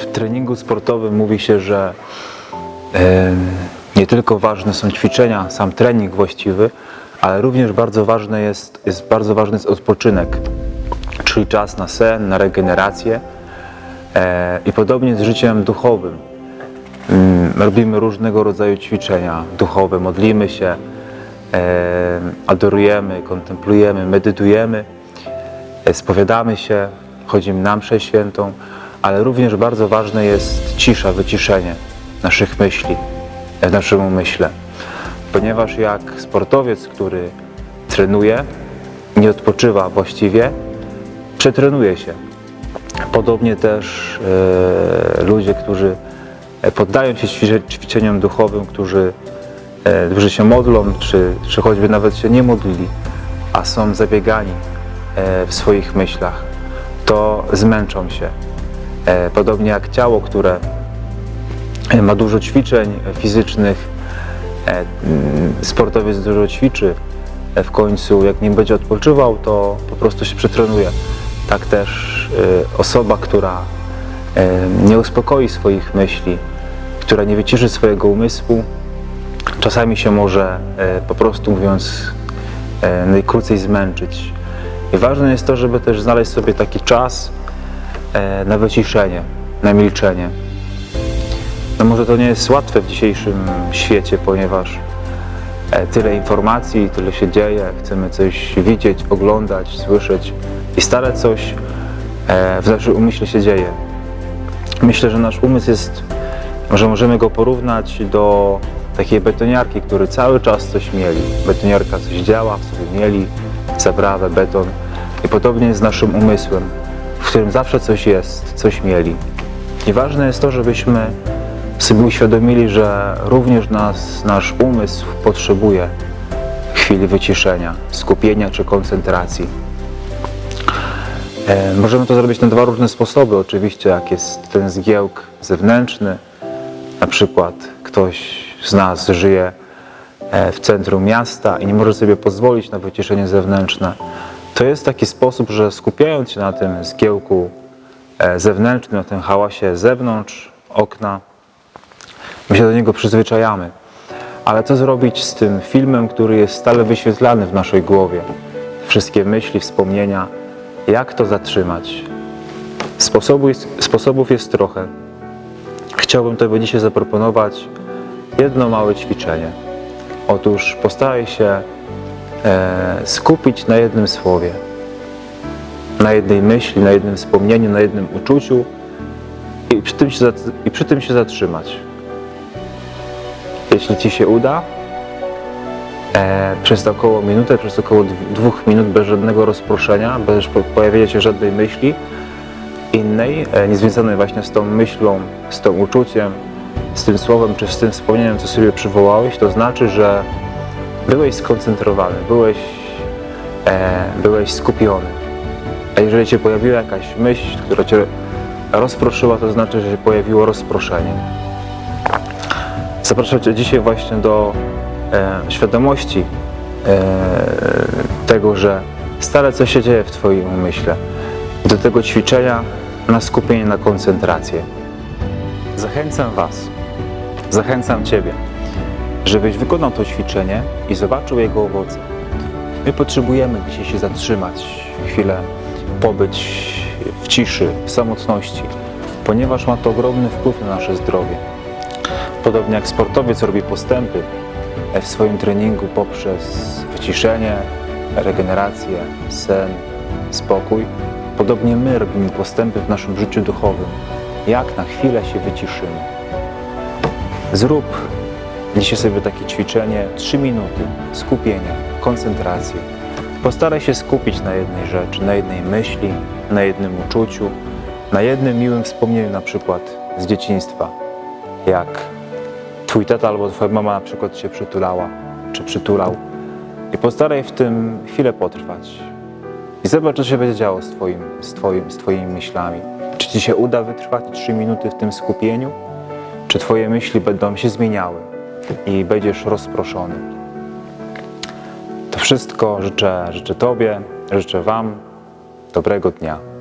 w treningu sportowym mówi się, że nie tylko ważne są ćwiczenia, sam trening właściwy, ale również bardzo ważne jest, jest bardzo ważny jest odpoczynek, czyli czas na sen, na regenerację. E, I podobnie z życiem duchowym. Mm, Robimy różnego rodzaju ćwiczenia duchowe, modlimy się, adorujemy, kontemplujemy, medytujemy, e, spowiadamy się, chodzimy na mszę świętą, ale również bardzo ważne jest cisza, wyciszenie naszych myśli, w naszym umyśle. Ponieważ jak sportowiec, który trenuje, nie odpoczywa właściwie, przetrenuje się. Podobnie też e, ludzie, którzy e, poddają się ćwicze- ćwiczeniom duchowym, którzy, e, którzy się modlą, czy, czy choćby nawet się nie modlili, a są zabiegani e, w swoich myślach, to zmęczą się. E, podobnie jak ciało, które e, ma dużo ćwiczeń fizycznych, e, mm, sportowiec dużo ćwiczy, w końcu jak nie będzie odpoczywał, to po prostu się przetrenuje. Tak też osoba, która nie uspokoi swoich myśli, która nie wyciszy swojego umysłu, czasami się może po prostu mówiąc najkrócej zmęczyć. I ważne jest to, żeby też znaleźć sobie taki czas na wyciszenie, na milczenie. No może to nie jest łatwe w dzisiejszym świecie, ponieważ e, tyle informacji, tyle się dzieje, chcemy coś widzieć, oglądać, słyszeć i stale coś e, w naszym umyśle się dzieje. Myślę, że nasz umysł jest, że możemy go porównać do takiej betoniarki, który cały czas coś mieli. Betoniarka coś działa, w sobie mieli, zabrawę, beton. I podobnie jest z naszym umysłem, którym zawsze coś jest, coś mieli. I ważne jest to, żebyśmy sobie uświadomili, że również nas, nasz umysł potrzebuje chwili wyciszenia, skupienia czy koncentracji. E, Możemy to zrobić na dwa różne sposoby. Oczywiście, jak jest ten zgiełk zewnętrzny, na przykład ktoś z nas żyje e, w centrum miasta i nie może sobie pozwolić na wyciszenie zewnętrzne, to jest taki sposób, że skupiając się na tym zgiełku e, zewnętrznym, na tym hałasie zewnątrz, okna, my się do niego przyzwyczajamy. Ale co zrobić z tym filmem, który jest stale wyświetlany w naszej głowie? Wszystkie myśli, wspomnienia, jak to zatrzymać? Sposobu jest, sposobów jest trochę. Chciałbym Tobie dzisiaj zaproponować jedno małe ćwiczenie. Otóż postaraj się skupić na jednym słowie, na jednej myśli, na jednym wspomnieniu, na jednym uczuciu i przy tym się, i przy tym się zatrzymać. Jeśli Ci się uda, e, przez około minutę, przez około dw- dwóch minut bez żadnego rozproszenia, bez po- pojawienia się żadnej myśli innej, e, niezwiązanej właśnie z tą myślą, z tym uczuciem, z tym słowem czy z tym wspomnieniem, co sobie przywołałeś, to znaczy, że byłeś skoncentrowany, byłeś, e, byłeś skupiony. A jeżeli się pojawiła jakaś myśl, która Cię rozproszyła, to znaczy, że się pojawiło rozproszenie. Zapraszam Cię dzisiaj właśnie do e, świadomości e, tego, że stale coś się dzieje w Twoim umyśle. Do tego ćwiczenia na skupienie, na koncentrację. Zachęcam Was, zachęcam Ciebie, żebyś wykonał to ćwiczenie i zobaczył jego owoce. My potrzebujemy dzisiaj się zatrzymać, chwilę pobyć w ciszy, w samotności, ponieważ ma to ogromny wpływ na nasze zdrowie. Podobnie jak sportowiec robi postępy w swoim treningu poprzez wyciszenie, regenerację, sen, spokój, podobnie my robimy postępy w naszym życiu duchowym, jak na chwilę się wyciszymy. Zrób dzisiaj sobie takie ćwiczenie 3 minuty skupienia, koncentracji. Postaraj się skupić na jednej rzeczy, na jednej myśli, na jednym uczuciu, na jednym miłym wspomnieniu na przykład z dzieciństwa, jak twój tata albo twoja mama na przykład cię przytulała, czy przytulał. I postaraj w tym chwilę potrwać. I zobacz, co się będzie działo z, twoim, z, twoim, z Twoimi myślami. Czy Ci się uda wytrwać 3 minuty w tym skupieniu? Czy Twoje myśli będą się zmieniały i będziesz rozproszony? To wszystko życzę, życzę Tobie, życzę Wam dobrego dnia.